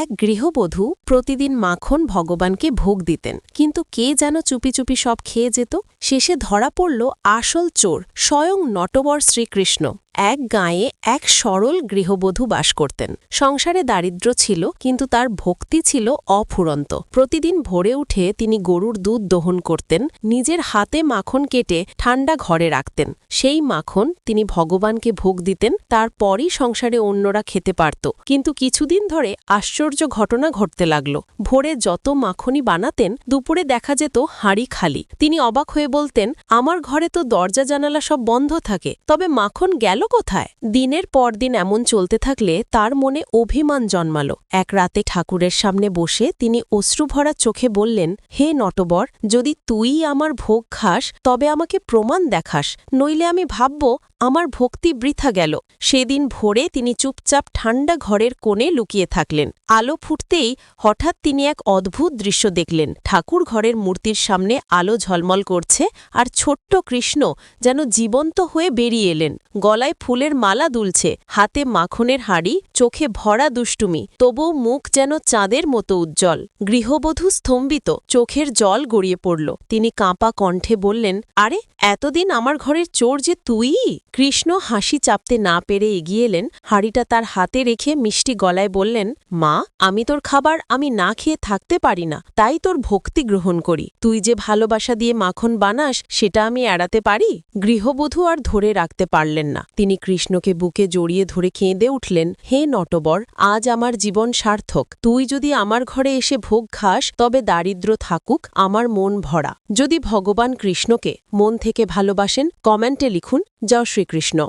এক গৃহবধূ প্রতিদিন মাখন ভগবানকে ভোগ দিতেন, কিন্তু কে যেন চুপি চুপি সব খেয়ে যেত। শেষে ধরা পড়ল আসল চোর, স্বয়ং নটবর শ্রীকৃষ্ণ। এক গাঁয়ে এক সরল গৃহবধূ বাস করতেন। সংসারে দারিদ্র্য ছিল, কিন্তু তার ভক্তি ছিল অফুরন্ত। প্রতিদিন ভোরে উঠে তিনি গরুর দুধ দহন করতেন, নিজের হাতে মাখন কেটে ঠান্ডা ঘরে রাখতেন। সেই মাখন তিনি ভগবানকে ভোগ দিতেন, তারপরই সংসারে অন্যরা খেতে পারত। কিন্তু কিছুদিন ধরে আশ্চর্য ঘটনা ঘটতে লাগল। ভোরে যত মাখনই বানাতেন, দুপুরে দেখা যেত হাঁড়ি খালি। তিনি অবাক হয়ে বলতেন, আমার ঘরে তো দরজা জানালা সব বন্ধ থাকে, তবে মাখন গেল কোথায়? দিনের পর দিন এমন চলতে থাকলে তার মনে অভিমান জন্মাল। এক রাতে ঠাকুরের সামনে বসে তিনি অশ্রুভরা চোখে বললেন, হে নটবর, যদি তুই আমার ভোগ খাস, তবে আমাকে প্রমাণ দেখাস, নইলে আমি ভাবব আমার ভক্তি বৃথা গেল। সেদিন ভোরে তিনি চুপচাপ ঠান্ডা ঘরের কোণে লুকিয়ে থাকলেন। আলো ফুটতেই হঠাৎ তিনি এক অদ্ভুত দৃশ্য দেখলেন। ঠাকুর ঘরের মূর্তির সামনে আলো ঝলমল করছে আর ছোট্ট কৃষ্ণ যেন জীবন্ত হয়ে বেরিয়ে এলেন। গলায় ফুলের মালা দুলছে, হাতে মাখনের হাড়ি, চোখে ভরা দুষ্টুমি তবু মুখ যেন চাঁদের মতো উজ্জ্বল। গৃহবধূ স্তম্ভিত, চোখের জল গড়িয়ে পড়ল। তিনি কাঁপা কণ্ঠে বললেন, আরে, এতদিন আমার ঘরের চোর যে তুই? কৃষ্ণ হাসি চাপতে না পেরে এগিয়ে এলেন হাড়িটা তার হাতে রেখে মিষ্টি গলায় বললেন, মা, আমি তোর খাবার আমি না খেয়ে থাকতে পারি না, তাই তোর ভক্তি গ্রহণ করি। তুই যে ভালোবাসা দিয়ে মাখন বানাস, সেটা আমি এড়াতে পারি? গৃহবধূ আর ধরে রাখতে পারলেন না। তিনি কৃষ্ণকে বুকে জড়িয়ে ধরে কেঁদে উঠলেন, হে নটবর, আজ আমার জীবন সার্থক। তুই যদি আমার ঘরে এসে ভোগ খাস, তবে দারিদ্র থাকুক, আমার মন ভরা। যদি ভগবান কৃষ্ণকে মন থেকে ভালোবাসেন, কমেন্টে লিখুন, জয় শ্রীকৃষ্ণ।